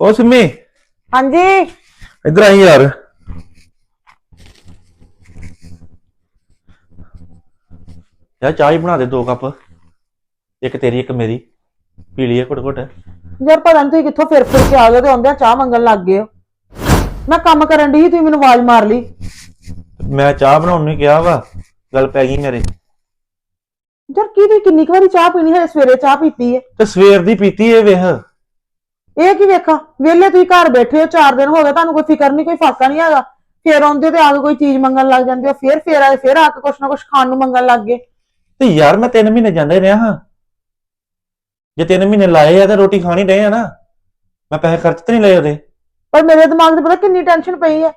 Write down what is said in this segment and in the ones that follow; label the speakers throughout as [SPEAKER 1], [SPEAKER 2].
[SPEAKER 1] ਓ ਸਿੰਮੀ।
[SPEAKER 2] ਹਾਂਜੀ।
[SPEAKER 1] ਇੱਧਰ ਆਈ ਯਾਰ। ਯਾਰ ਚਾਹ ਹੀ ਬਣਾ ਦੇ ਦੋ ਕੱਪ। ਇੱਕ ਤੇਰੀ ਇੱਕ ਮੇਰੀ। ਪੀ ਲਈਏ ਘੁੱਟ ਘੁੱਟ
[SPEAKER 2] ਯਾਰ ਪਤਾ ਨੀ ਤੁਸੀਂ ਕਿੱਥੋਂ ਫਿਰ ਫਿਰ ਕੇ ਆ ਗਏ ਤੇ ਆਉਂਦਿਆਂ ਚਾਹ ਮੰਗਣ ਲੱਗ ਗਏ ਹੋ। ਮੈਂ ਕੰਮ ਕਰਨ ਦੀ ਤੁਸੀਂ ਮੈਨੂੰ ਆਵਾਜ਼ ਮਾਰ ਲਈ।
[SPEAKER 1] ਮੈਂ ਚਾਹ ਬਣਾਉਣ ਨੂੰ ਕਿਹਾ ਵਾ ਗੱਲ ਪੈ ਗਈ ਮੇਰੇ।
[SPEAKER 2] ਯਾਰ ਕੀ ਤੁਸੀਂ ਕਿੰਨੀ ਕੁ ਵਾਰੀ ਚਾਹ ਪੀਣੀ ਹੈ ਸਵੇਰੇ ਚਾਹ ਪੀਤੀ ਹੈ।
[SPEAKER 1] ਤੇ ਸਵੇਰ ਦੀ ਪੀਤੀ ਏ ਵੇਖ।
[SPEAKER 2] ਇਹ ਕੀ ਵੇਖਾਂ? ਵਿਹਲੇ ਤੁਸੀਂ ਘਰ ਬੈਠੇ ਹੋ 4 ਦਿਨ ਹੋ ਗਏ ਤੁਹਾਨੂੰ ਕੋਈ ਫਿਕਰ ਨਹੀਂ ਕੋਈ ਫਾਕਾ ਨਹੀਂ ਹੈਗਾ। ਫਿਰ ਆਉਂਦੇ ਤੇ ਆ ਕੇ ਕੋਈ ਚੀਜ਼ ਮੰਗਣ ਲੱਗ ਜਾਂਦੇ ਹੋ ਫਿਰ ਫਿਰ ਆਏ ਫਿਰ ਆ ਕੇ ਕੁਛ ਨਾ ਕੁਛ ਖਾਣ ਨੂੰ ਮੰਗਣ ਲੱਗ ਗਏ।
[SPEAKER 1] ਤੇ ਯਾਰ ਮੈਂ 3 ਮਹੀਨੇ ਜਾਂਦਾ ਹੀ ਰਿਹਾ ਹਾਂ। ਜੇ 3 ਮਹੀਨੇ ਲਾਏ ਆ ਤੇ ਰੋਟੀ ਖਾਣੀ ਰਹੇ ਆ ਨਾ। ਮੈਂ ਪੈਸੇ ਖਰਚ ਤੇ ਨਹੀਂ ਲਏ ਉਹਦੇ।
[SPEAKER 2] ਪਰ ਮੇਰੇ ਦਿਮਾਗ 'ਤੇ ਪਤਾ ਕਿੰਨੀ ਟੈਨਸ਼ਨ ਪਈ ਹੈ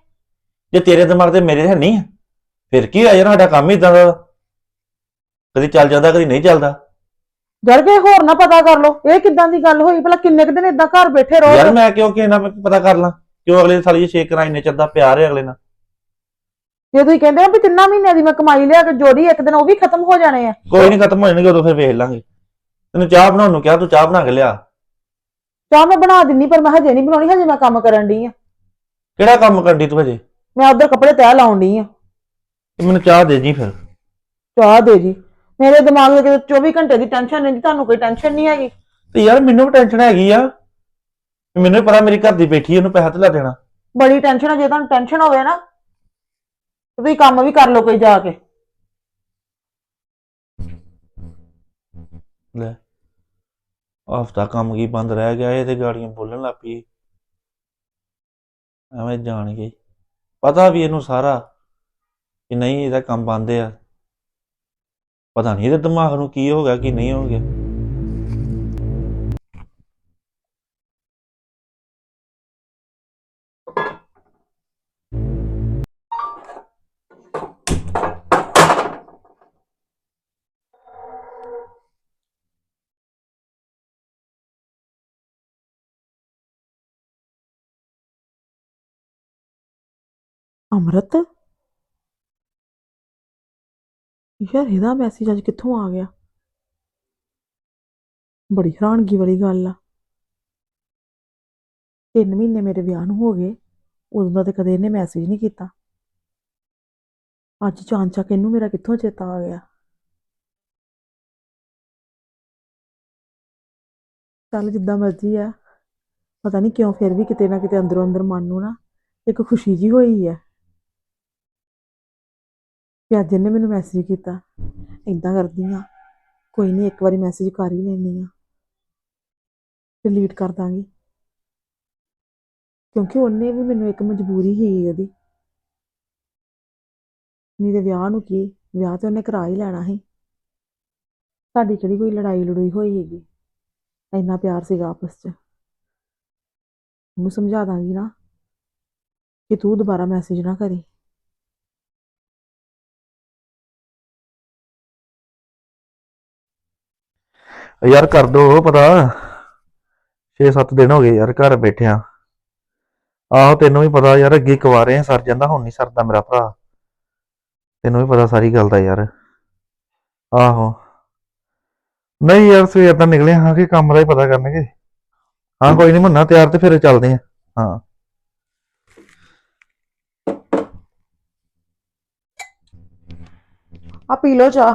[SPEAKER 1] ਜੇ ਤੇਰੇ ਦਿਮਾਗ ਤੇ ਮੇਰੇ ਹੈ ਨਹੀਂ ਆ, ਫਿਰ ਕੀ ਹੋਇਆ ਯਾਰ ਸਾਡਾ ਕੰਮ ਹੀ ਇਦਾਂ ਦਾ। ਕਦੀ ਚੱਲ ਜਾਂਦਾ ਕਦੀ ਨਹੀਂ ਚੱਲਦਾ।
[SPEAKER 2] ਯਾਰ ਕਿ ਹੋਰ ਨਾ ਪਤਾ ਕਰ ਲਓ ਇਹ ਕਿੱਦਾਂ ਦੀ ਗੱਲ ਹੋਈ? ਭਲਾ ਕਿੰਨੇ ਕੁ ਦਿਨ ਇਦਾਂ ਘਰ ਬੈਠੇ ਰਹੋ
[SPEAKER 1] ਯਾਰ ਮੈਂ ਕਿਉਂ ਕਿ ਨਾ ਪਤਾ ਕਰ ਲਾਂ? ਕਿਉਂ ਅਗਲੇ ਸਾਲੀ ਛੇ ਕਰਾਈ ਨੇ ਚੱਲਦਾ ਪਿਆਰ ਹੈ ਅਗਲੇ ਨਾਲ?
[SPEAKER 2] ਜੇ ਤੁਸੀਂ ਕਹਿੰਦੇ ਹੋ ਵੀ ਤਿੰਨਾਂ ਮਹੀਨਿਆਂ ਦੀ ਮੈਂ ਕਮਾਈ ਲਿਆ ਕੇ ਜੋੜੀ ਇੱਕ ਦਿਨ ਉਹ ਵੀ ਖਤਮ ਹੋ ਜਾਣੇ ਆ।
[SPEAKER 1] ਕੋਈ ਨਹੀਂ ਖਤਮ ਹੋ ਜਾਣਗੇ ਉਦੋਂ ਫਿਰ ਵੇਖ ਲਾਂਗੇ। ਤੈਨੂੰ ਚਾਹ ਬਣਾਉਣ ਨੂੰ ਕਿਹਾ ਤੂੰ ਚਾਹ ਬਣਾ ਕੇ ਲਿਆ।
[SPEAKER 2] ਚਾਹ ਮੈਂ ਬਣਾ ਦਿੰਨੀ ਪਰ ਮੈਂ ਹਜੇ ਨਹੀਂ ਬਣਾਉਣੀ ਹਜੇ ਮੈਂ ਕੰਮ ਕਰਨ ਡਈ ਆ।
[SPEAKER 1] ਕਿਹੜਾ ਕੰਮ ਕਰਦੀ ਤੂੰ ਹਜੇ?
[SPEAKER 2] ਮੈਂ ਉਧਰ ਕੱਪੜੇ ਤੈਅ ਲਾਉਣ ਡਈ ਆ।
[SPEAKER 1] ਤੇ ਮੈਨੂੰ ਚਾਹ ਦੇ ਜੀ ਫਿਰ।
[SPEAKER 2] ਚਾਹ ਦੇ ਜੀ। ਮੇਰੇ ਦਿਮਾਗ ਵਿੱਚ ਕਿਤੇ 24 ਘੰਟੇ ਦੀ ਟੈਨਸ਼ਨ ਨਹੀਂ ਤੁਹਾਨੂੰ ਕੋਈ ਟੈਨਸ਼ਨ ਨਹੀਂ ਹੈਗੀ?
[SPEAKER 1] ਤੇ ਯਾਰ ਮੈਨੂੰ ਵੀ ਟੈਨਸ਼ਨ ਹੈਗੀ ਆ। ਮੈਨੂੰ ਵੀ ਪਤਾ ਮੇਰੀ ਘਰ ਦੀ ਬੈਠੀ ਉਹਨੂੰ ਪੈਸਾ ਤੇ ਲਾ ਦੇਣਾ।
[SPEAKER 2] ਬੜੀ ਟੈਨਸ਼ਨ ਹੈ ਜੇ ਤੁਹਾਨੂੰ ਟੈਨਸ਼ਨ ਹੋਵੇ ਨਾ ਤੇ ਤੁਸੀਂ ਕੰਮ ਵੀ ਕਰ ਲਓ ਕੋਈ ਜਾ ਕੇ।
[SPEAKER 1] ਲੈ ਹਫਤਾ ਕੰਮ ਕੀ ਬੰਦ ਰਹਿ ਗਿਆ ਇਹ ਤੇ ਗਾੜੀਆਂ ਬੋਲਣ ਲੱਗ ਪਈ। ਐਵੇਂ ਜਾਣ ਗਈ ਪਤਾ ਵੀ ਇਹਨੂੰ ਸਾਰਾ ਕਿ ਨਹੀਂ ਇਹਦਾ ਕੰਮ ਬੰਦ ਆ। ਪਤਾ ਨਹੀਂ ਇਹਦੇ ਦਿਮਾਗ ਨੂੰ ਕੀ ਹੋ ਗਿਆ ਕੀ ਨਹੀਂ ਹੋ ਗਿਆ
[SPEAKER 2] ਅਮਰਤ ਯਾਰ ਇਹਦਾ ਮੈਸੇਜ ਅੱਜ ਕਿੱਥੋਂ ਆ ਗਿਆ? ਬੜੀ ਹੈਰਾਨਗੀ ਵਾਲੀ ਗੱਲ ਆ। ਤਿੰਨ ਮਹੀਨੇ ਮੇਰੇ ਵਿਆਹ ਨੂੰ ਹੋ ਗਏ, ਉਦੋਂ ਦਾ ਤੇ ਕਦੇ ਇਹਨੇ ਮੈਸੇਜ ਨਹੀਂ ਕੀਤਾ। ਅੱਜ ਚਾਂਚਕ ਇਹਨੂੰ ਮੇਰਾ ਕਿੱਥੋਂ ਚੇਤਾ ਆ ਗਿਆ? ਚੱਲ ਜਿੱਦਾਂ ਮਰਜ਼ੀ ਆ। ਪਤਾ ਨਹੀਂ ਕਿਉਂ ਫਿਰ ਵੀ ਕਿਤੇ ਨਾ ਕਿਤੇ ਅੰਦਰੋਂ ਅੰਦਰ ਮਨ ਨੂੰ ਨਾ ਇੱਕ ਖੁਸ਼ੀ ਜੀ ਹੋਈ ਹੈ ਵੀ ਅੱਜ ਇਹਨੇ ਮੈਨੂੰ ਮੈਸੇਜ ਕੀਤਾ। ਇਦਾਂ ਕਰਦੀ ਆ। ਕੋਈ ਨਹੀਂ ਇੱਕ ਵਾਰੀ ਮੈਸੇਜ ਕਰ ਹੀ ਲੈਣੀ ਆ। ਡਿਲੀਟ ਕਰ ਦਾਂਗੀ। ਕਿਉਂਕਿ ਉਹਨੇ ਵੀ ਮੈਨੂੰ ਇੱਕ ਮਜਬੂਰੀ ਹੀ ਉਹਦੀ। ਨਹੀਂ ਤੇ ਵਿਆਹ ਨੂੰ ਕੀ, ਵਿਆਹ ਤੇ ਉਹਨੇ ਕਰਾ ਹੀ ਲੈਣਾ ਸੀ। ਸਾਡੀ ਕਿਹੜੀ ਕੋਈ ਲੜਾਈ ਲੜੂਈ ਹੋਈ ਹੈਗੀ? ਇੰਨਾ ਪਿਆਰ ਸੀਗਾ ਆਪਸ 'ਚ। ਉਹਨੂੰ ਸਮਝਾ ਦਾਂਗੀ ਨਾ ਕਿ ਤੂੰ ਦੁਬਾਰਾ ਮੈਸੇਜ ਨਾ ਕਰੀ।
[SPEAKER 1] ਯਾਰ ਕਰ ਦੋ ਪਤਾ। 6-7 ਦਿਨ ਹੋ ਗਏ ਯਾਰ ਘਰ ਬੈਠਿਆਂ ਆਹੋ, ਤੈਨੂੰ ਵੀ ਪਤਾ ਯਾਰ, ਅੱਗੇ ਕੁਆਰੇ ਆ ਸਰ ਜਾਂਦਾ, ਹੁਣ ਨਹੀਂ ਸਰਦਾ ਮੇਰਾ ਭਰਾ। ਤੈਨੂੰ ਵੀ ਪਤਾ ਸਾਰੀ ਗੱਲ ਦਾ ਯਾਰ। ਆਹੋ। ਨਹੀਂ ਯਾਰ, ਸਵੇਰ ਤਾਂ ਨਿਕਲੇ ਹਾਂ ਕਿ ਕੰਮ ਦਾ ਹੀ ਪਤਾ ਕਰਨਗੇ। ਹਾਂ, ਕੋਈ ਨਹੀਂ ਮੰਨਾ ਤਿਆਰ ਤੇ ਫਿਰ ਚੱਲਦੇ ਆ। ਹਾਂ।
[SPEAKER 2] ਆ ਪੀ ਲਓ ਚਾਹ।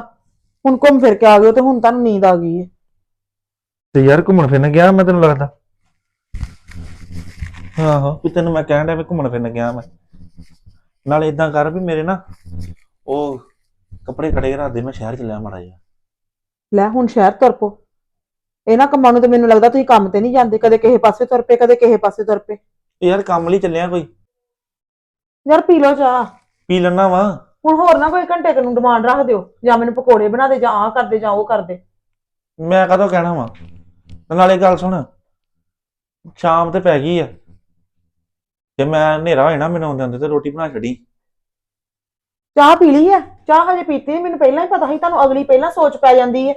[SPEAKER 2] ਹੁਣ ਘੁੰਮ ਫਿਰ ਕੇ ਆ ਗਏ ਹੋ ਤੇ ਹੁਣ ਤੁਹਾਨੂੰ ਨੀਂਦ ਆ ਗਈ ਹੈ
[SPEAKER 1] ਤੇ ਯਾਰ ਘੁੰਮਣ ਫਿਰਨ ਗਿਆ ਮੈਂ ਤੈਨੂੰ ਲੱਗਦਾ? ਆਹੋ। ਵੀ ਤੈਨੂੰ ਮੈਂ ਕਹਿਣ ਡਿਆ ਵੀ ਘੁੰਮਣ ਫਿਰਨ ਗਿਆ ਮੈਂ। ਨਾਲੇ ਇਦਾਂ ਕਰ ਵੀ ਮੇਰੇ ਨਾ ਉਹ ਕੱਪੜੇ ਖੜੇ ਕਰਾ ਦੇ ਮੈਂ ਸ਼ਹਿਰ ਚ ਲਿਆ ਮਾੜਾ ਜਿਹਾ।
[SPEAKER 2] ਲੈ ਹੁਣ ਸ਼ਹਿਰ ਤੁਰ ਪੋ। ਇਹਨਾਂ ਕੰਮਾਂ ਨੂੰ ਤੇ ਮੈਨੂੰ ਲੱਗਦਾ ਤੁਸੀਂ ਕੰਮ ਤੇ ਨਹੀਂ ਜਾਂਦੇ ਕਦੇ ਕਿਸੇ ਪਾਸੇ ਤੁਰ ਪਏ ਕਦੇ ਕਿਸੇ ਪਾਸੇ ਤੁਰ ਪਏ।
[SPEAKER 1] ਯਾਰ ਕੰਮ ਲਈ ਚੱਲਿਆ ਕੋਈ?
[SPEAKER 2] ਯਾਰ ਪੀ ਲਓ ਚਾਹ।
[SPEAKER 1] ਪੀ ਲੈਣਾ ਵਾ।
[SPEAKER 2] ਹੁਣ ਹੋਰ ਨਾ ਕੋਈ ਘੰਟੇ ਕੁ ਨੂੰ ਡਿਮਾਂਡ ਰੱਖ ਦਿਓ ਜਾਂ ਮੈਨੂੰ ਪਕੌੜੇ ਬਣਾ ਦੇ ਜਾਂ ਆਹ ਕਰ ਦੇ ਜਾਂ ਉਹ ਕਰ ਦੇ।
[SPEAKER 1] ਮੈਂ ਕਦੋਂ ਕਹਿਣਾ ਵਾ? ਤੇ ਨਾਲੇ ਗੱਲ ਸੁਣ ਸ਼ਾਮ ਤੇ ਪੈ ਗਈ ਆ। ਜੇ ਮੈਂ ਹਨੇਰਾ ਹੋ ਜਾਣਾ ਮੈਨੂੰ ਆਉਂਦੇ ਆਉਂਦੇ ਤੇ ਰੋਟੀ ਬਣਾ ਛੱਡੀ।
[SPEAKER 2] ਚਾਹ ਪੀ ਲਈ ਹੈ ਚਾਹ ਹਜੇ ਪੀਤੀ ਨੀ, ਮੈਨੂੰ ਪਹਿਲਾਂ ਹੀ ਪਤਾ ਸੀ ਤੁਹਾਨੂੰ ਅਗਲੀ ਪਹਿਲਾਂ ਸੋਚ ਪੈ ਜਾਂਦੀ ਹੈ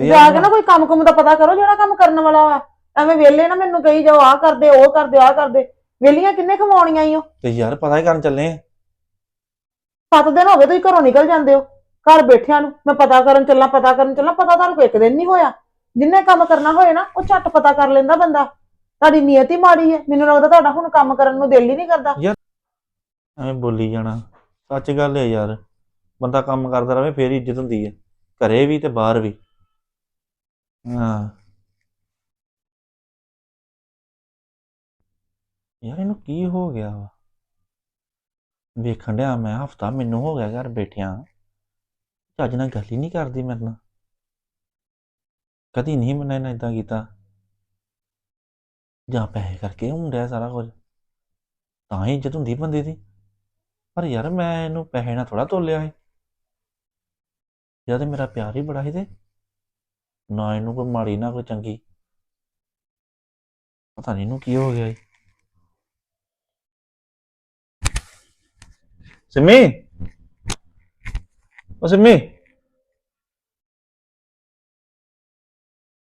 [SPEAKER 1] ਤੇ
[SPEAKER 2] ਜਾ ਕੇ ਨਾ। ਕੋਈ ਕੰਮ ਕੁਮ ਦਾ ਪਤਾ ਕਰੋ ਜਿਹੜਾ ਕੰਮ ਕਰਨ ਵਾਲਾ ਵਾ। ਐਵੇਂ ਵਿਹਲੇ ਨਾ ਮੈਨੂੰ ਕਹੀ ਜਾਓ ਆਹ ਕਰਦੇ ਉਹ ਕਰਦੇ ਆਹ ਕਰਦੇ। ਵਿਹਲੀਆਂ ਕਿੰਨੇ ਕਮਾਉਣੀਆਂ ਈ ਓ?
[SPEAKER 1] ਤੇ ਯਾਰ ਪਤਾ ਹੀ ਕਰਨ ਚੱਲੇ ਆ।
[SPEAKER 2] ਸੱਤ ਦਿਨ ਹੋ ਗਏ ਤੁਸੀਂ ਘਰੋਂ ਨਿਕਲ ਜਾਂਦੇ ਹੋ। ਘਰ ਬੈਠਿਆਂ ਨੂੰ, ਮੈਂ ਪਤਾ ਕਰਨ ਚੱਲਾਂ, ਪਤਾ ਕਰਨ ਚੱਲਾਂ, ਪਤਾ ਤੁਹਾਨੂੰ ਕੋਈ ਇੱਕ ਦਿਨ ਨਹੀਂ ਹੋਇਆ।
[SPEAKER 3] ਜਿੰਨੇ ਕੰਮ ਕਰਨਾ ਹੋਏ ਨਾ, ਉਹ ਝੱਟ ਪਤਾ ਕਰ ਲੈਂਦਾ ਬੰਦਾ। ਤੁਹਾਡੀ ਨੀਅਤ ਹੀ ਮਾੜੀ ਹੈ, ਮੈਨੂੰ ਲੱਗਦਾ ਤੁਹਾਡਾ ਹੁਣ ਕੰਮ ਕਰਨ ਨੂੰ ਦਿਲ ਹੀ ਨਹੀਂ ਕਰਦਾ।
[SPEAKER 1] ਐਵੇਂ ਬੋਲੀ ਜਾਣਾ, ਸੱਚ ਗੱਲ ਹੈ ਯਾਰ। ਬੰਦਾ ਕੰਮ ਕਰਦਾ ਰਵੇ, ਫੇਰ ਹੀ ਇੱਜ਼ਤ ਹੁੰਦੀ ਹੈ। ਘਰੇ ਵੀ ਤੇ ਬਾਹਰ ਵੀ। ਹਾਂ। ਯਾਰ, ਇਹਨੂੰ ਕੀ ਹੋ ਗਿਆ ਵਾ? ਵੇਖਣ ਡਿਆ ਮੈਂ, ਹਫਤਾ ਮੈਨੂੰ ਹੋ ਗਿਆ ਘਰ ਬੈਠਿਆਂ। ਚੱਜ ਨਾਲ ਗੱਲ ਹੀ ਨਹੀਂ ਕਰਦੀ ਮੇਰੇ ਨਾਲ। ਕਦੀ ਨਹੀਂ ਮੈਨੇ ਨਾ ਇਦਾਂ ਕੀਤਾ। ਜਾਂ ਪੈਸੇ ਕਰਕੇ ਹੁੰਦਾ ਸਾਰਾ ਕੁਝ। ਤਾਂ ਹੀ ਇੱਜ਼ਤ ਹੁੰਦੀ ਬੰਦੇ ਦੀ। ਪਰ ਯਾਰ ਮੈਂ ਇਹਨੂੰ ਪੈਸੇ ਨਾਲ ਥੋੜਾ ਤੋਲਿਆ ਸੀ। ਜਦ ਮੇਰਾ ਪਿਆਰ ਹੀ ਬੜਾ ਸੀ ਤੇ ਨਾ ਇਹਨੂੰ ਕੋਈ ਮਾੜੀ, ਨਾ ਕੋਈ ਚੰਗੀ। ਪਤਾ ਨਹੀਂ ਇਹਨੂੰ ਕੀ ਹੋ ਗਿਆ ਈ ਸਿੰਮੀ! ਉਹ ਸਿੰਮੀ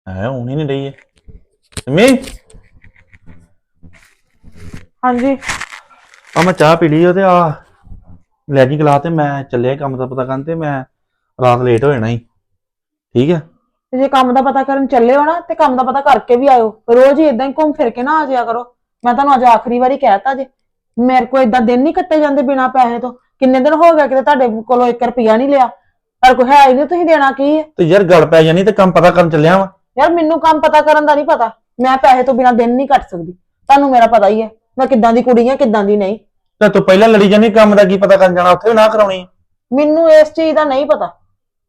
[SPEAKER 1] ਹੈ ਹੁਣ ਹੀ ਨਹੀਂ ਰਹੀ ਹੈ ਸਿੰਮੀ
[SPEAKER 3] ਹਾਂਜੀ।
[SPEAKER 1] ਆ ਮੈਂ ਚਾਹ ਪੀ ਲਈ ਉਹ ਤੇ ਆ ਲੈ ਜੀ ਗਲਾ ਤੇ ਮੈਂ ਚੱਲਿਆ ਕੰਮ ਦਾ ਪਤਾ ਕਰਨ ਤੇ ਮੈਂ ਰਾਤ ਲੇਟ ਹੋ ਜਾਣਾ ਸੀ ਠੀਕ ਹੈ
[SPEAKER 3] ਤੇ ਜੇ ਕੰਮ ਦਾ ਪਤਾ ਕਰਨ ਚੱਲੇ ਹੋ ਨਾ ਤੇ ਕੰਮ ਦਾ ਪਤਾ ਕਰਕੇ ਵੀ ਆਇਓ। ਰੋਜ਼ ਹੀ ਇਦਾਂ ਹੀ ਘੁੰਮ ਫਿਰ ਕੇ ਨਾ ਆ ਜਾਇਆ ਕਰੋ। ਮੈਂ ਤੁਹਾਨੂੰ ਅੱਜ ਆਖਰੀ ਵਾਰੀ ਕਹਿਤਾ ਜੇ। ਮੇਰੇ ਕੋਲ ਇਦਾਂ ਦਿਨ ਨਹੀਂ ਕੱਟੇ ਜਾਂਦੇ ਬਿਨਾ ਪੈਸੇ ਤੋਂ। ਕਿੰਨੇ ਦਿਨ ਹੋ ਗਏ ਕਿਤੇ ਤੁਹਾਡੇ ਕੋਲੋਂ 1 ਰੁਪਿਆ ਨਹੀਂ ਲਿਆ? ਪਰ ਕੋਈ ਹੈ ਹੀ ਨਹੀਂ ਤੁਸੀਂ ਦੇਣਾ ਕੀ ਹੈ?
[SPEAKER 1] ਤੇ ਯਾਰ ਗੜ ਪੈ ਜਾਣੀ ਤੇ ਕੰਮ ਪਤਾ ਕਰਨ ਚੱਲਿਆ ਵਾ।
[SPEAKER 3] ਯਾਰ ਮੈਨੂੰ ਕੰਮ ਪਤਾ ਕਰਨ ਦਾ ਨਹੀਂ ਪਤਾ। ਮੈਂ ਪੈਸੇ ਤੋਂ ਬਿਨਾ ਦਿਨ ਨਹੀਂ ਕੱਟ ਸਕਦੀ। ਤੁਹਾਨੂੰ ਮੇਰਾ ਪਤਾ ਹੀ ਹੈ। ਮੈਂ ਕਿੱਦਾਂ ਦੀ ਕੁੜੀ ਹਾਂ ਕਿੱਦਾਂ ਦੀ ਨਹੀਂ।
[SPEAKER 1] ਤੇ ਤੂੰ ਪਹਿਲਾਂ ਲੜੀ ਜਾਨੀ ਕੰਮ ਦਾ ਕੀ ਪਤਾ ਕਰਨ ਜਾਣਾ ਉੱਥੇ ਵੀ ਨਾ ਕਰਾਉਣੀ।
[SPEAKER 3] ਮੈਨੂੰ ਇਸ ਚੀਜ਼ ਦਾ ਨਹੀਂ ਪਤਾ।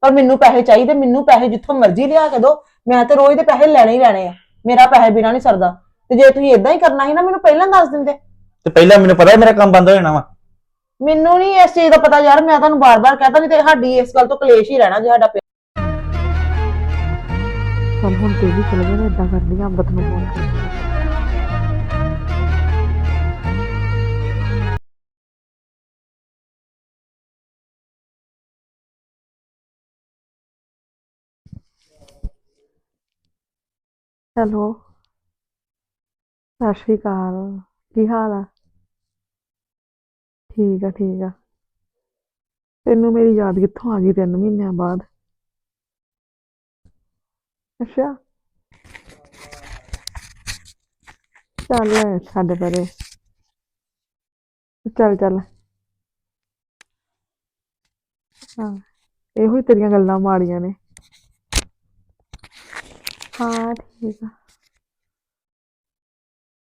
[SPEAKER 3] ਪਰ ਮੈਨੂੰ ਪੈਸੇ ਚਾਹੀਦੇ ਮੈਨੂੰ ਪੈਸੇ ਜਿੱਥੋਂ ਮਰਜ਼ੀ ਲਿਆ ਕੇ ਦਿਓ। ਮੈਂ ਤੇ ਰੋਜ਼ ਦੇ ਪੈਸੇ ਲੈਣੇ ਹੀ ਲੈਣੇ ਆ। ਮੇਰਾ ਪੈਸੇ ਬਿਨਾ ਨਹੀਂ ਸਰਦਾ। ਤੇ ਜੇ ਤੁਸੀਂ ਇਦਾਂ ਹੀ ਕਰਨਾ ਸੀ ਨਾ ਮੈਨੂੰ ਪਹਿਲਾਂ ਦੱਸ ਦਿੰਦੇ।
[SPEAKER 1] ਤੇ ਪਹਿਲਾਂ ਮੈਨੂੰ ਪਤਾ ਮੇਰਾ ਕੰਮ ਬੰਦ ਹੋ ਜਾਣਾ ਵਾ।
[SPEAKER 3] ਮੈਨੂੰ ਨਹੀਂ ਇਸ ਚੀਜ਼ ਦਾ ਪਤਾ ਯਾਰ, ਮੈਂ ਤੁਹਾਨੂੰ ਬਾਰ-ਬਾਰ ਕਹਤਾ ਨਹੀਂ ਤੇ ਸਾਡੀ ਇਸ ਗੱਲ ਤੋਂ ਕਲੇਸ਼ ਹੀ ਰਹਿਣਾ ਜੇ ਸਾਡਾ ਪਿਆ ਚਲ ਹੁਣ ਤੇ ਵੀ ਚਲ ਗਏ ਇਦਾਂ ਕਰਦੀ ਆ, ਅੰਮ੍ਰਿਤ ਨੂੰ ਫੋਨ ਹੈਲੋ, ਸਤਿ ਸ਼੍ਰੀ ਅਕਾਲ, ਕੀ ਹਾਲ ਆ? ਠੀਕ ਆ ਠੀਕ ਆ। ਤੈਨੂੰ ਮੇਰੀ ਯਾਦ ਕਿੱਥੋਂ ਆ ਗਈ? ਤਿੰਨ ਮਹੀਨਿਆਂ ਬਾਅਦ। ਅੱਛਾ। ਚੱਲ ਛੱਡ ਪਰੇ। ਚੱਲ ਚੱਲ। ਹਾਂ, ਇਹੋ ਹੀ ਤੇਰੀਆਂ ਗੱਲਾਂ ਮਾੜੀਆਂ ਨੇ। ਹਾਂ, ਠੀਕ ਆ।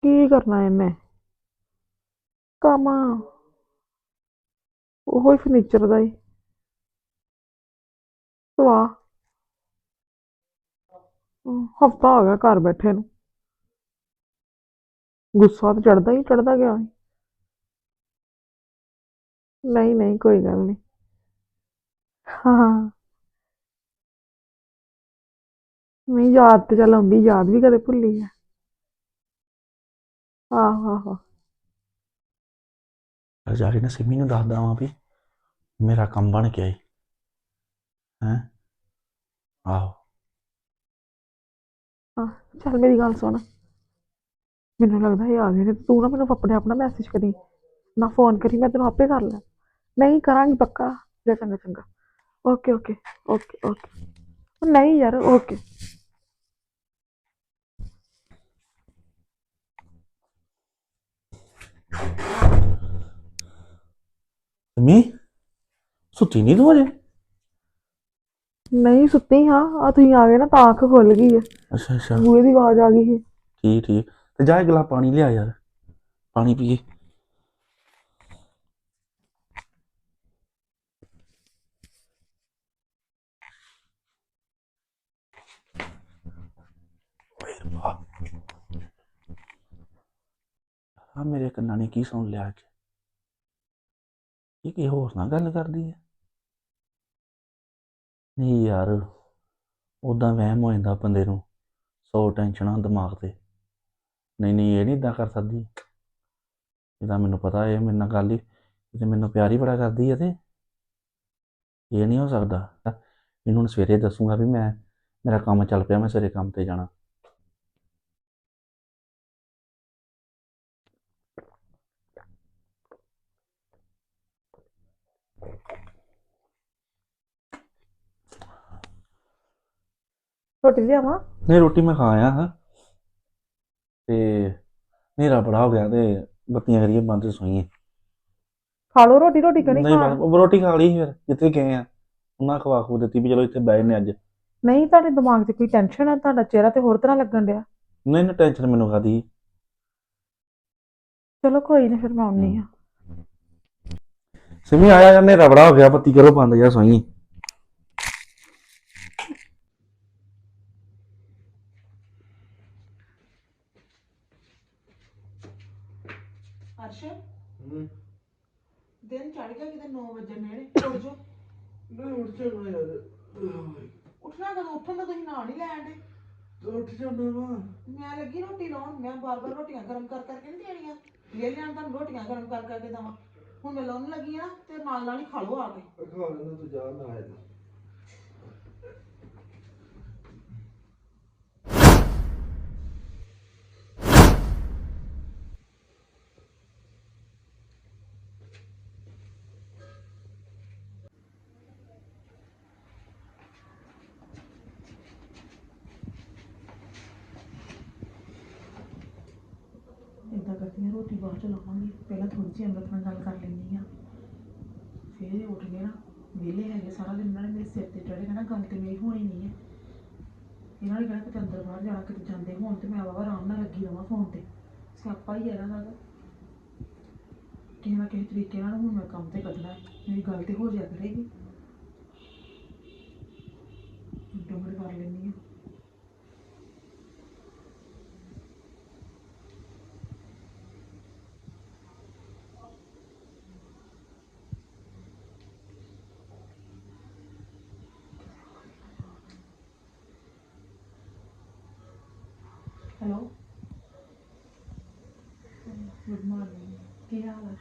[SPEAKER 3] ਕੀ ਕਰਨਾ ਇਹਨੇ? ਕੰਮ। ਉਹੋ ਹੀ ਫਰਨੀਚਰ ਦਾ ਹੀ। ਸਵਾ ਹਫਤਾ ਹੋ ਗਿਆ ਘਰ ਬੈਠੇ ਨੂੰ। ਗੁੱਸਾ ਤਾਂ ਚੜਦਾ ਹੀ ਚੜਦਾ ਗਿਆ ਨਹੀਂ ਨਹੀਂ, ਕੋਈ ਗੱਲ ਨਹੀਂ। ਹਾਂ ਮੈਂ ਯਾਦ ਤੇ ਚੱਲ ਆਉਂਦੀ, ਯਾਦ ਵੀ ਕਦੇ ਭੁੱਲੀ ਆ। ਆਹੋ ਆਹੋ
[SPEAKER 1] ਜਾ ਕੇ ਨਾ ਸਿੰਮੀ ਨੂੰ ਦੱਸਦਾ ਵਾਂ ਵੀ। ਮੇਰਾ ਕੰਮ ਬਣ ਗਿਆ ਈ ਹੈ? ਆਹੋ।
[SPEAKER 3] ਹਾਂ ਚੱਲ ਮੇਰੀ ਗੱਲ ਸੁਣ। ਮੈਨੂੰ ਲੱਗਦਾ ਇਹ ਆ ਗਏ ਨੇ। ਤੂੰ ਨਾ ਮੈਨੂੰ ਆਪਣੇ ਆਪ ਨਾ ਮੈਸੇਜ ਕਰੀ। ਨਾ ਫੋਨ ਕਰੀ ਮੈਂ ਤੈਨੂੰ ਆਪੇ ਕਰ ਲੈ। ਨਹੀਂ ਕਰਾਂਗੀ ਪੱਕਾ। ਜੇ ਚੰਗਾ ਚੰਗਾ। ਓਕੇ ਓਕੇ ਓਕੇ ਓਕੇ ਨਹੀਂ ਯਾਰ ਓਕੇ
[SPEAKER 1] ਸਿੰਮੀ ਸੁੱਤੀ ਨਹੀਂ ਤੂੰ ਅਜੇ
[SPEAKER 3] ਨਹੀਂ ਸੁੱਤੀ ਹਾਂ। ਆ ਤੁਸੀਂ ਆ ਗਏ ਨਾ ਤਾਂ ਅੱਖ ਖੁੱਲ ਗਈ ਹੈ।
[SPEAKER 1] ਅੱਛਾ ਅੱਛਾ।
[SPEAKER 3] ਬੂਹੇ ਦੀ ਆਵਾਜ਼ ਆ ਗਈ ਸੀ
[SPEAKER 1] ਠੀਕ ਠੀਕ। ਤੇ ਜਾ ਇੱਕ ਗਲਾ ਪਾਣੀ ਲਿਆ ਯਾਰ। ਪਾਣੀ ਪੀਏ। ਆ ਮੇਰੇ ਕੰਨਾਂ ਨੇ ਕੀ ਸੁਣ ਲਿਆ ਅੱਜ? ਇਹ ਕੀ ਹੋਰ ਨਾ ਗੱਲ ਕਰਦੀ ਹੈ? ਨਹੀਂ ਯਾਰ ਉਦਾਂ ਵਹਿਮ ਹੋ ਜਾਂਦਾ ਬੰਦੇ ਨੂੰ, ਸੌ ਟੈਨਸ਼ਨਾਂ ਦਿਮਾਗ ਤੇ। ਨਹੀਂ ਨਹੀਂ, ਇਹ ਨਹੀਂ ਇਦਾਂ ਕਰ ਸਕਦੀ। ਇਹਦਾ ਮੈਨੂੰ ਪਤਾ, ਇਹ ਮੇਰੇ ਨਾਲ ਗੱਲ ਹੀ, ਇਹ ਤੇ ਮੈਨੂੰ ਪਿਆਰ ਹੀ ਬੜਾ ਕਰਦੀ ਹੈ ਤੇ। ਇਹ ਨਹੀਂ ਹੋ ਸਕਦਾ। ਇਹਨੂੰ ਹੁਣ ਸਵੇਰੇ ਦੱਸੂਗਾ ਵੀ ਮੈਂ, ਮੇਰਾ ਕੰਮ ਚੱਲ ਪਿਆ, ਮੈਂ ਸਵੇਰੇ ਕੰਮ ਤੇ ਜਾਣਾ।
[SPEAKER 3] ਰੋਟੀ ਲਿਆਵਾਂ?
[SPEAKER 1] ਨਹੀਂ ਰੋਟੀ ਮੈਂ ਖਾ ਆਇਆ ਹਾਂ। ਤੇ ਹਨੇਰਾ ਬੜਾ ਹੋ ਗਿਆ ਤੇ ਬੱਤੀਆਂ ਕਰੀਏ ਬੰਦ ਸੋਈਏ।
[SPEAKER 3] ਖਾ ਲਓ ਰੋਟੀ ਰੋਟੀ ਕਰੀ
[SPEAKER 1] ਨਹੀਂ
[SPEAKER 3] ਖਾ
[SPEAKER 1] ਮੈਂ ਉਹ ਰੋਟੀ ਖਾ ਲਈ ਸੀ ਫਿਰ ਜਿੱਥੇ ਗਏ ਆ ਉਹਨਾਂ ਖਵਾ ਖੂ ਦਿੱਤੀ ਵੀ ਚਲੋ ਇੱਥੇ ਬਹਿ ਜਨੇ ਅੱਜ।
[SPEAKER 3] ਨਹੀਂ ਤੁਹਾਡੇ ਦਿਮਾਗ 'ਚ ਕੋਈ ਟੈਨਸ਼ਨ ਆ? ਤੁਹਾਡਾ ਚਿਹਰਾ ਤੇ ਹੋਰ ਤਰ੍ਹਾਂ ਲੱਗਣ ਡਿਆ?
[SPEAKER 1] ਨਹੀਂ ਨਾ ਟੈਨਸ਼ਨ ਮੈਨੂੰ ਖਾਦੀ
[SPEAKER 3] ਚਲੋ ਕੋਈ ਨਹੀਂ ਫਿਰ ਮੈਂ ਆਉਣੀ ਆ
[SPEAKER 1] ਸਿਮੀ ਆਇਆ ਯਾਰ ਹਨੇਰਾ ਬੜਾ ਹੋ ਗਿਆ ਬੱਤੀ ਕਰੋ ਬੰਦ ਯਾਰ ਸੋਈਏ
[SPEAKER 3] ਅਰਸ਼ ਦਿਨ ਚੜ ਗਿਆ ਕਿਤੇ 9 ਵਜੇ ਨੇੜੇ ਉੱਠ ਜਾ
[SPEAKER 1] ਨਹੀਂ ਉੱਠ ਜਾਣਾ ਯਾਰ।
[SPEAKER 3] ਉੱਠਣਾ ਕਦੋਂ? ਉੱਠਣ ਦਾ ਤੁਸੀਂ ਨਾਂ ਨਹੀਂ ਲੈਣ ਦੇ।
[SPEAKER 1] ਉੱਠ ਜਾਣਾ ਵਾ।
[SPEAKER 3] ਮੈਂ ਲੱਗੀ ਰੋਟੀ ਲਾਉਣ ਮੈਂ ਬਾਰ-ਬਾਰ ਰੋਟੀਆਂ ਗਰਮ ਕਰ ਕਰਕੇ ਨਹੀਂ ਦੇਣੀਆਂ। ਲੈ ਲੈਣ ਤਾਂ ਰੋਟੀਆਂ ਗਰਮ ਕਰ ਕਰਕੇ ਦਵਾਂ। ਹੁਣ ਮੈਂ ਲਾਉਣ ਲੱਗੀ ਆ ਤੇ ਨਾਲ ਨਾਲ ਹੀ ਖਾ ਲਓ ਆ ਕੇ।
[SPEAKER 1] ਖਾ ਲੈਣਾ ਤੂੰ ਜਾ ਨਾ ਆਇਆ
[SPEAKER 3] ਇਦਾਂ ਕਰਦੀ ਹਾਂ, ਰੋਟੀ ਬਾਅਦ ਚ ਲਾਵਾਂਗੀ। ਪਹਿਲਾਂ ਥੋੜੀ ਜਿਹੀ ਅੰਮ੍ਰਿਤ ਨਾਲ ਗੱਲ ਕਰ ਲੈਂਦੀ ਆ ਫਿਰ ਇਹ ਉੱਠ ਗਏ ਨਾ, ਵਿਹਲੇ ਹੈਗੇ ਸਾਰਾ ਦਿਨ ਇਹਨਾਂ ਨੇ ਮੇਰੇ ਸਿਰ ਤੇ ਚੜੇ ਕਹਿਣਾ ਗੱਲ ਤੇ ਮੇਰੀ ਹੋਣੀ ਨਹੀਂ ਹੈ। ਇਹਨਾਂ ਨੇ ਕਹਿਣਾ ਕਿਤੇ ਅੰਦਰ ਬਾਹਰ ਜਾਣਾ, ਕਿਤੇ ਜਾਂਦੇ ਹੋਣ ਤੇ ਮੈਂ ਵਾਵਾ ਆਰਾਮ ਨਾਲ ਲੱਗੀ ਰਵਾਂ ਫੋਨ ਤੇ। ਸਿਆਪਾ ਹੀ ਹੈ ਇਹਨਾਂ ਦਾ। ਕਿਸੇ ਨਾ ਕਿਸੇ ਤਰੀਕੇ ਨਾਲ ਹੁਣ ਮੈਂ ਕੰਮ ਤੇ ਕੱਢਣਾ ਮੇਰੀ ਗੱਲ ਤੇ ਹੋ ਜਾਇਆ ਕਰੇਗੀ। ਡੋਮਰ ਕਰ ਲੈਂਦੀ ਆ ਹੈਲੋ ਗੁੱਡ ਮਾਰਨਿੰਗ ਕੀ ਹਾਲ ਹੈ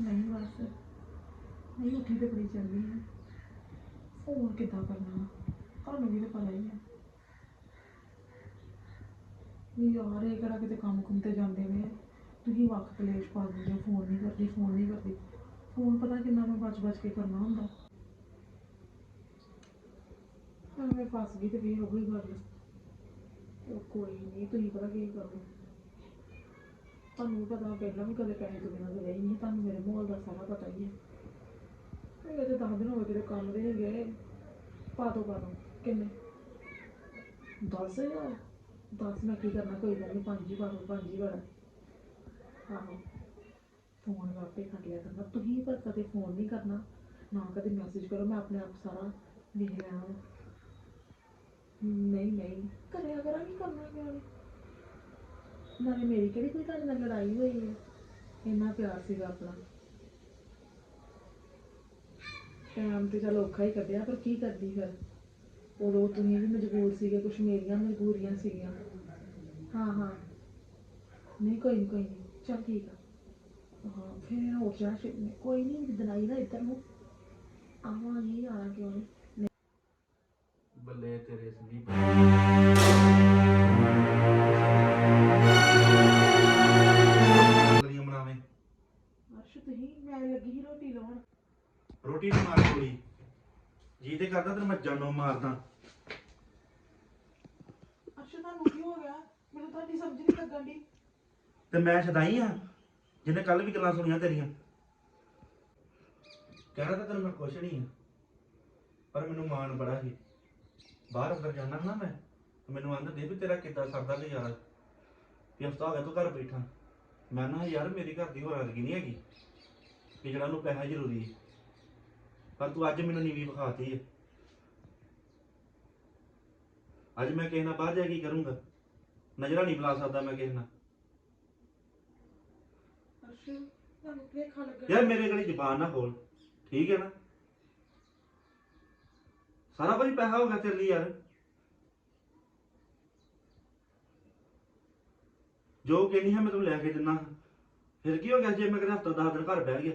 [SPEAKER 3] ਨਹੀਂ ਬਸ ਨਹੀਂ ਉੱਠੀ ਤੇ ਬੜੀ ਜਲਦੀ ਹੈ ਫੋਨ ਕਿੱਦਾਂ ਕਰਨਾ? ਤੁਹਾਨੂੰ ਵੀ ਤਾਂ ਪਤਾ ਹੀ ਹੈ ਵੀ ਯਾਰ, ਇਹ ਕਿਹੜਾ ਕਿਤੇ ਕੰਮ ਕੁੰਮ ਤੇ ਜਾਂਦੇ ਨੇ? ਤੁਸੀਂ ਵੱਖ ਕਲੇਸ਼ ਪਾ ਦਿੰਦੇ ਹੋ, ਫੋਨ ਨਹੀਂ ਕਰਦੀ, ਫੋਨ ਨਹੀਂ ਕਰਦੀ। ਫੋਨ ਪਤਾ ਕਿੰਨਾ ਮੈਂ ਬਚ ਬਚ ਕੇ ਕਰਨਾ ਹੁੰਦਾ। ਹਾਂ, ਮੈਂ ਫਸ ਗਈ ਤੇ ਵੀ ਹੋ ਗਈ ਗੱਲ। ਉਹ ਕੋਈ ਨਹੀਂ, ਤੁਸੀਂ ਪਤਾ ਕੀ ਕਰੋ। ਤੁਹਾਨੂੰ ਪਤਾ, ਪਹਿਲਾਂ ਵੀ ਕਦੇ ਪੈਸੇ ਤੋਂ ਬਿਨਾਂ ਤਾਂ ਰਹੀ ਨਹੀਂ, ਤੁਹਾਨੂੰ ਮੇਰੇ ਮਾਹੌਲ ਦਾ ਸਾਰਾ ਪਤਾ ਹੀ ਹੈ ਇਹ ਤੇ ਦਸ ਦਿਨ ਹੋ ਗਏ ਕਿਤੇ ਕੰਮ ਦੇ ਨਹੀਂ ਗਏ ਪਾ ਦੋ ਪਾ ਦੋ। ਕਿੰਨੇ? ਦਸ ਹਜ਼ਾਰ? ਮੈਂ ਕੀ ਕਰਨਾ? ਕੋਈ ਗੱਲ ਨਹੀਂ ਪੰਜ ਹੀ ਪਾ ਦੋ, ਪੰਜ ਹੀ ਬੜਾ ਆਹੋ। ਫੋਨ ਵਾਪੇ ਕੱਟ ਲਿਆ ਕਰਨਾ। ਤੁਸੀਂ ਪਰ ਕਦੇ ਫੋਨ ਨਹੀਂ ਕਰਨਾ। ਨਾ ਕਦੇ ਮੈਸੇਜ ਕਰੋ। ਮੈਂ ਆਪਣੇ ਆਪ ਸਾਰਾ ਦੇਖ ਲਿਆ ਨਹੀਂ ਨਹੀਂ। ਕਰਿਆ ਕਰਾਂਗੀ ਕਰਨਾ ਕਿਉਂ ਨਾਲੇ ਮੇਰੀ ਕਿਹੜੀ ਕੋਈ ਤੁਹਾਡੇ ਨਾਲ ਲੜਾਈ ਹੋਈ ਹੈ? ਇੰਨਾ ਪਿਆਰ ਸੀਗਾ ਆਪਣਾ। ਟਾਈਮ ਤੇ ਚਲ ਔਖਾ ਹੀ ਕੱਢਿਆ, ਪਰ ਕੀ ਕਰਦੀ ਫਿਰ? ਉਦੋਂ ਤੁਸੀਂ ਵੀ ਮਜਬੂਰ ਸੀਗੇ ਕੁਝ ਮੇਰੀਆਂ ਮਜਬੂਰੀਆਂ ਸੀਗੀਆਂ। ਹਾਂ ਹਾਂ। ਨਹੀਂ, ਕੋਈ ਨਹੀਂ ਕੋਈ ਨਹੀਂ ਚਲ ਠੀਕ ਆ। ਹਾਂ, ਫਿਰ ਹੋ ਜਾ ਕੋਈ ਨਹੀਂ ਜਿੱਦਣ ਆਈ ਨਾ ਇੱਧਰ ਨੂੰ। ਆਵਾਂਗੀ, ਆਣਾ ਕਿਉਂ ਨਹੀਂ
[SPEAKER 1] ਬੱਲੇ ਤੇਰੇ ਸੰਦੀਪ ਜੀ ਤੇ ਕਰਦਾ ਤੈਨੂੰ ਮੈਂ ਜਾਨੋਂ ਮਾਰਦਾ।
[SPEAKER 3] ਅਰਸ਼ ਤੁਹਾਨੂੰ ਕੀ ਹੋ ਗਿਆ? ਮੈਨੂੰ ਤੁਹਾਡੀ ਸਮਝ ਨਹੀਂ ਲੱਗਣ ਦੀ
[SPEAKER 1] ਤੇ ਮੈਂ ਛਦਾਈ ਆ ਜਿਹਨੇ ਕੱਲ ਵੀ ਗੱਲਾਂ ਸੁਣੀਆਂ ਤੇਰੀਆਂ। ਕਹਿ ਤਾਂ ਤੈਨੂੰ ਮੈਂ ਕੁਛ ਨਹੀਂ ਆ ਪਰ ਮੈਨੂੰ ਮਾਣ ਬੜਾ ਸੀ। ਬਾਹਰ ਅੰਦਰ ਜਾਣਾ ਨਾ ਮੈਂ ਤੇ ਮੈਨੂੰ ਆਂਦਾ ਦੇ ਵੀ ਤੇਰਾ ਕਿੱਦਾਂ ਸਰਦਾ ਗੁਜ਼ਾਰਾ ਵੀ ਹਫਤਾ ਹੋ ਗਿਆ ਤੂੰ ਘਰ ਬੈਠਾ। ਮੈਂ ਨਾ ਯਾਰ ਮੇਰੀ ਘਰ ਦੀ ਹੋਰ ਅਰਗੀ ਨਹੀਂ ਹੈਗੀ ਕਿ ਜਿਹੜਾ ਨੂੰ ਪੈਸਾ ਜ਼ਰੂਰੀ ਹੈ। ਪਰ ਤੂੰ ਅੱਜ ਮੈਨੂੰ ਨੀਵੀਂ ਵਿਖਾਤੀ ਹੈ ਅੱਜ ਮੈਂ ਕਿਸੇ ਨਾਲ ਬਾਹਰ ਜਾ ਕੇ ਕੀ ਕਰੂੰਗਾ? ਨਜ਼ਰਾਂ ਨਹੀਂ ਬੁਲਾ ਸਕਦਾ ਮੈਂ ਕਿਸੇ ਨਾਲ।
[SPEAKER 3] ਅਰਸ਼ ਤੁਹਾਨੂੰ ਭੁਲੇਖਾ ਲੱਗਾ
[SPEAKER 1] ਯਾਰ ਮੇਰੇ ਗਲੀ ਜ਼ਬਾਨ ਨਾ ਖੋਲ ਠੀਕ ਹੈ ਨਾ? ਸਾਰਾ ਕੁਝ ਪੈਸਾ ਹੋ ਗਿਆ ਤੇਰੇ ਲਈ ਯਾਰ। ਜੋ ਕਹਿੰਦੀ ਹੈ ਮੈਂ ਤੈਨੂੰ ਲੈ ਕੇ ਦਿੰਦਾ। ਹਾਂ। ਫਿਰ ਕੀ ਹੋ ਗਿਆ ਜੇ ਮੈਂ ਕਿਹਾ ਹਫਤਾ 10 ਦਿਨ ਘਰ ਬਹਿ ਗਿਆ?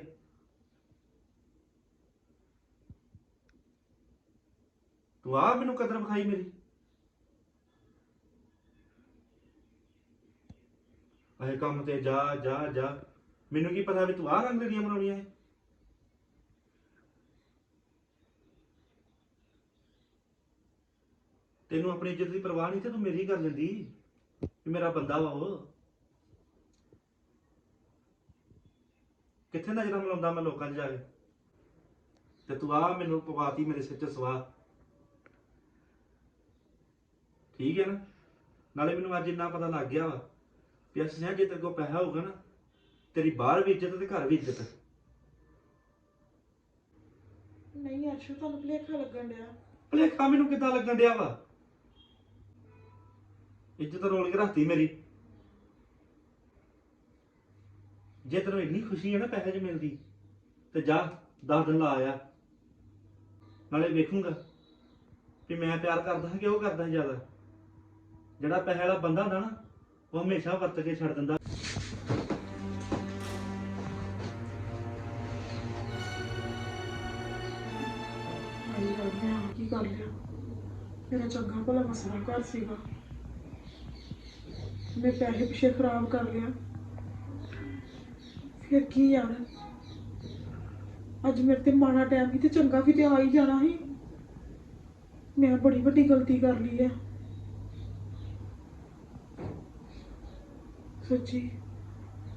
[SPEAKER 1] ਤੂੰ ਆ ਮੈਨੂੰ ਕਦਰ ਵਿਖਾਈ ਮੇਰੀ। ਅਹੇ ਕੰਮ ਤੇ ਜਾ ਜਾ ਜਾ। ਮੈਨੂੰ ਕੀ ਪਤਾ ਵੀ ਤੂੰ ਆਹ ਰੰਗ ਦੀਆਂ ਬਣਾਉਣੀਆਂ ਹੈ ਤੈਨੂੰ ਆਪਣੀ ਇੱਜ਼ਤ ਦੀ ਪਰਵਾਹ ਨਹੀਂ ਤੇ ਤੂੰ ਮੇਰੀ ਕਰ ਲੈਂਦੀ। ਵੀ ਮੇਰਾ ਬੰਦਾ ਵਾ ਉਹ। ਕਿੱਥੇ ਨਜ਼ਰਾਂ ਮਲਾਉਂਦਾ ਮੈਂ ਲੋਕਾਂ 'ਚ ਜਾ ਕੇ? ਤੇ ਤੂੰ ਆ ਮੈਨੂੰ ਪਵਾਤੀ ਮੇਰੇ ਸਿਰ 'ਚ ਸਵਾਹ। ਠੀਕ ਹੈ ਨਾ? ਨਾਲੇ ਮੈਨੂੰ ਅੱਜ ਇੰਨਾ ਪਤਾ ਲੱਗ ਗਿਆ ਵਾ ਵੀ ਅਸਿਆ ਜੇ ਤੇਰੇ ਕੋਲ ਪੈਸਾ ਹੋਊਗਾ ਨਾ ਤੇਰੀ ਬਾਹਰ ਵੀ ਇੱਜ਼ਤ ਤੇ ਘਰ ਵੀ ਇੱਜ਼ਤ
[SPEAKER 3] ਨਹੀਂ ਅਰਸ਼ ਤੁਹਾਨੂੰ ਭੁਲੇਖਾ ਲੱਗਣ ਡਿਆ।
[SPEAKER 1] ਭਲੇਖਾ ਮੈਨੂੰ ਕਿੱਦਾਂ ਲੱਗਣ ਡਿਆ ਵਾ? ਇੱਜ਼ਤ ਰੋਲ ਕੇ ਰੱਖਤੀ ਮੇਰੀ। ਜੇ ਤੈਨੂੰ ਇੰਨੀ ਖੁਸ਼ੀ ਹੈ ਨਾ ਪੈਸੇ 'ਚ ਮਿਲਦੀ ਤੇ ਜਾ 10 ਦਿਨ ਲਾ ਆਇਆ ਨਾਲੇ ਵੇਖੂੰਗਾ ਕਿ ਮੈਂ ਪਿਆਰ ਕਰਦਾ ਹਾਂ ਕਿ ਉਹ ਕਰਦਾ ਜ਼ਿਆਦਾ। ਜਿਹੜਾ ਪੈਸੇ ਵਾਲਾ ਬੰਦਾ ਹੁੰਦਾ ਨਾ, ਉਹ ਹਮੇਸ਼ਾ ਵਰਤ ਕੇ ਛੱਡ ਦਿੰਦਾ।
[SPEAKER 3] ਆਈ ਗੱਲ ਕੀ ਕਰ ਲਿਆ? ਮੇਰਾ ਚੰਗਾ ਭਲਾ ਮਸਲਾ ਘਰ ਸੀਗਾ। ਮੈਂ ਪੈਸੇ ਪਿੱਛੇ ਖਰਾਬ ਕਰ ਲਿਆ। ਫਿਰ ਕੀ ਯਾਰ ਅੱਜ ਮੇਰੇ ਤੇ ਮਾੜਾ ਟਾਈਮ ਸੀ ਤੇ ਚੰਗਾ ਵੀ ਤੇ ਆ ਹੀ ਜਾਣਾ ਸੀ। ਮੈਂ ਬੜੀ ਵੱਡੀ ਗਲਤੀ ਕਰ ਲਈ ਹੈ ਸੱਚੀ,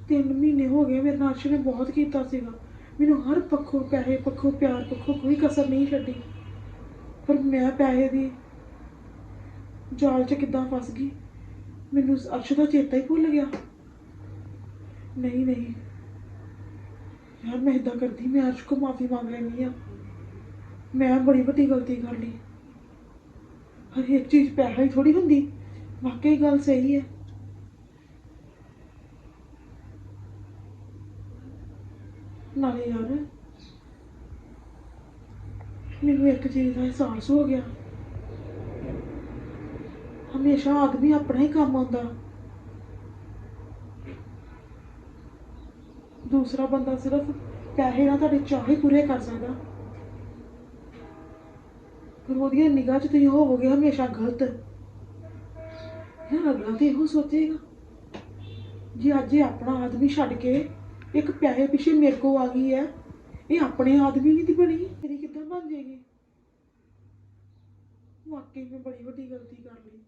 [SPEAKER 3] ਤਿੰਨ ਮਹੀਨੇ ਹੋ ਗਏ ਮੇਰੇ ਨਾਲ ਅਰਸ਼ ਨੇ ਬਹੁਤ ਕੀਤਾ ਸੀਗਾ। ਮੈਨੂੰ ਹਰ ਪੱਖੋਂ ਪੈਸੇ, ਪੱਖੋਂ ਪਿਆਰ, ਪੱਖੋਂ ਕੋਈ ਕਸਰ ਨਹੀਂ ਛੱਡੀ। ਪਰ ਮੈਂ ਪੈਸੇ ਦੀ ਜਾਲ 'ਚ ਕਿੱਦਾਂ ਫਸ ਗਈ? ਮੈਨੂੰ ਅਰਸ਼ ਦਾ ਚੇਤਾ ਹੀ ਭੁੱਲ ਗਿਆ। ਨਹੀਂ ਨਹੀਂ। ਯਾਰ, ਮੈਂ ਇਦਾਂ ਕਰਦੀ, ਮੈਂ ਅਰਸ਼ ਕੋ ਮਾਫੀ ਮੰਗ ਲੈਣੀ ਆ ਮੈਂ ਬੜੀ ਵੱਡੀ ਗਲਤੀ ਕਰ ਲਈ। ਹਰ ਇੱਕ ਚੀਜ਼ ਪੈਸਾ ਹੀ ਥੋੜੀ ਹੁੰਦੀ। ਵਾਕਈ ਗੱਲ ਸਹੀ ਹੈ। ਨਾਲੇ ਯਾਰ, ਮੈਨੂੰ ਇੱਕ ਚੀਜ਼ ਦਾ ਅਹਿਸਾਸ ਹੋ ਗਿਆ। ਹਮੇਸ਼ਾ ਆਦਮੀ ਆਪਣਾ ਹੀ ਕੰਮ ਆਉਂਦਾ। ਦੂਸਰਾ ਬੰਦਾ ਸਿਰਫ ਪੈਸੇ ਨਾਲ ਤੁਹਾਡੇ ਚਾਹੇ ਪੂਰੇ ਕਰ ਸਕਦਾ। ਪਰ ਉਹਦੀਆਂ ਨਿਗਾਹ 'ਚ ਤੁਸੀਂ ਹੋਵੋਗੇ ਹਮੇਸ਼ਾ ਗਲਤ। ਯਾਰ ਅਗਲਾ ਤੇ ਇਹੋ ਸੋਚੇਗਾ। ਜੇ ਅੱਜ ਇਹ ਆਪਣਾ ਆਦਮੀ ਛੱਡ ਕੇ ਇੱਕ ਪੈਸੇ ਪਿੱਛੇ ਮੇਰੇ ਕੋ ਆ ਗਈ ਹੈ। ਇਹ ਆਪਣੇ ਆਦਮੀ ਨਹੀਂ ਦੀ ਬਣੀ ਮੇਰੀ ਕਿੱਦਾਂ ਬਣ ਜਾਏਗੀ? ਵਾਕਈ ਮੈਂ ਬੜੀ ਵੱਡੀ ਗਲਤੀ ਕਰ ਲਈ।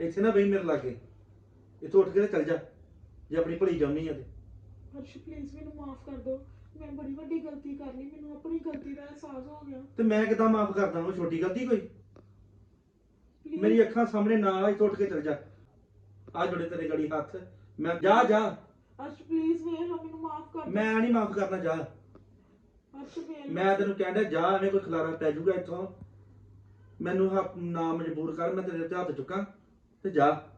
[SPEAKER 1] ਇੱਥੇ ਨਾ ਬਈ ਮੇਰੇ ਲਾਗੇ। ਇੱਥੋਂ ਉੱਠ ਕੇ ਚੱਲ ਜਾ। ਜੇ ਆਪਣੀ ਭਲੀ ਜਾਉਣੀ ਆ ਤੇ।
[SPEAKER 3] ਹਰਸ਼ ਪਲੀਜ਼ ਮੈਨੂੰ ਮਾਫ ਕਰ ਦਿਓ। ਮੈਂ ਬੜੀ ਵੱਡੀ ਗਲਤੀ ਕਰ ਲਈ। ਮੈਨੂੰ ਆਪਣੀ ਗਲਤੀ ਦਾ ਅਹਿਸਾਸ ਹੋ ਗਿਆ।
[SPEAKER 1] ਤੇ ਮੈਂ ਕਿਦਾਂ ਮਾਫ ਕਰਦਾ ਉਹ ਛੋਟੀ ਗਲਤੀ ਕੋਈ? ਮੇਰੀ ਅੱਖਾਂ ਸਾਹਮਣੇ ਨਾ ਆ ਇੱਥੋਂ ਉੱਠ ਕੇ ਚੱਲ ਜਾ। ਆ ਜੁੜੇ ਤੇਰੇ ਗੜੀ ਹੱਥ। ਮੈਂ ਜਾ ਜਾ।
[SPEAKER 3] ਹਰਸ਼ ਪਲੀਜ਼ ਵੇਖ ਲਓ ਮੈਨੂੰ ਮਾਫ ਕਰ ਦਿਓ
[SPEAKER 1] ਮੈਂ ਨਹੀਂ ਮਾਫ ਕਰਨਾ ਜਾ।
[SPEAKER 3] ਵੇਖ।
[SPEAKER 1] ਮੈਂ ਤੈਨੂੰ ਕਹਿੰਦਾ ਜਾ ਐਵੇਂ ਕੋਈ ਖਲਾਰਾ ਪੈ ਜਾਊਗਾ ਇੱਥੋਂ। ਮੈਨੂੰ ਹ- ਨਾ ਮਜਬੂਰ ਕਰ ਮੈਂ ਤੇਰੇ ਤੇ ਹੱਥ ਚੁੱਕਾਂ ਤੇ ਜਾ।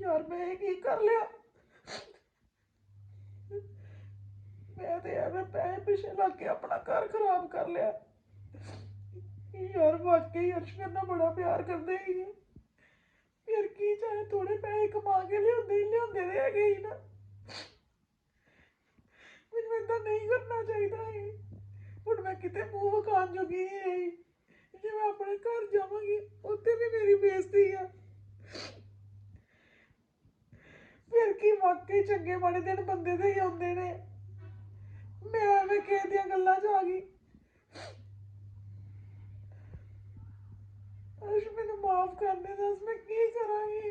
[SPEAKER 3] ਯਾਰ ਮੈਂ ਇਹ ਕੀ ਕਰ ਲਿਆ? ਮੈਂ ਤੇ ਐਵੇਂ ਪੈਸੇ ਪਿੱਛੇ ਲੱਗ ਕੇ ਆਪਣਾ ਘਰ ਖਰਾਬ ਕਰ ਲਿਆ। ਯਾਰ ਵਾਕਈ ਅਰਸ਼ ਨਾਲ ਬੜਾ ਪਿਆਰ ਕਰਦੇ ਹੀ ਫਿਰ ਕੀ ਚਾਹੇ ਥੋੜੇ ਪੈਸੇ ਕਮਾ ਕੇ ਲਿਆਉਂਦੇ ਹੀ ਲਿਆਉਂਦੇ ਦੇ ਹੈਗੇ ਹੀ ਨਾ। ਮੈਨੂੰ ਏਦਾਂ ਨਹੀਂ ਕਰਨਾ ਚਾਹੀਦਾ ਹੈ ਹੁਣ ਮੈਂ ਕਿਤੇ ਮੂੰਹ ਵਿਖਾਣ ਜੋਗੀ ਨਹੀਂ ਰਹੀ। ਜੇ ਮੈਂ ਆਪਣੇ ਘਰ ਜਾਵਾਂਗੀ, ਉੱਥੇ ਵੀ ਮੇਰੀ ਬੇਇੱਜ਼ਤੀ ਆ। ਫਿਰ ਕੀ ਵਾਕਈ ਚੰਗੇ ਮਾੜੇ ਦਿਨ ਬੰਦੇ ਦੇ ਹੀ ਆਉਂਦੇ ਨੇ। ਮੈਂ ਐਵੇਂ ਕਿਸੇ ਦੀਆਂ ਗੱਲਾਂ 'ਚ ਆ ਗਈ। ਅਰਸ਼, ਮੈਨੂੰ ਮਾਫ ਕਰ ਦੇ, ਦੱਸ ਮੈਂ ਕੀ ਕਰਾਂਗੀ?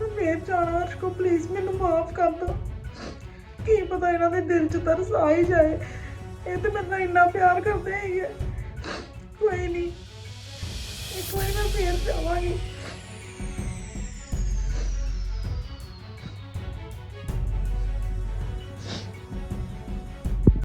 [SPEAKER 3] ਮੈਂ ਫੇਰ ਜਾਣਾ ਅਰਸ਼ ਕੋ ਪਲੀਜ਼ ਮੈਨੂੰ ਮਾਫ ਕਰ ਦੋ। ਕੀ ਪਤਾ ਇਹਨਾਂ ਦੇ ਦਿਲ 'ਚ ਤਰਸ ਆ ਹੀ ਜਾਏ। ਇਹ ਤੇ ਮੈਨੂੰ ਇੰਨਾ ਪਿਆਰ ਕਰਦੇ ਹੈਗੇ। ਕੋਈ ਨਹੀਂ, ਇੱਕ ਵਾਰੀ ਮੈਂ ਫੇਰ ਜਾਵਾਂਗੀ।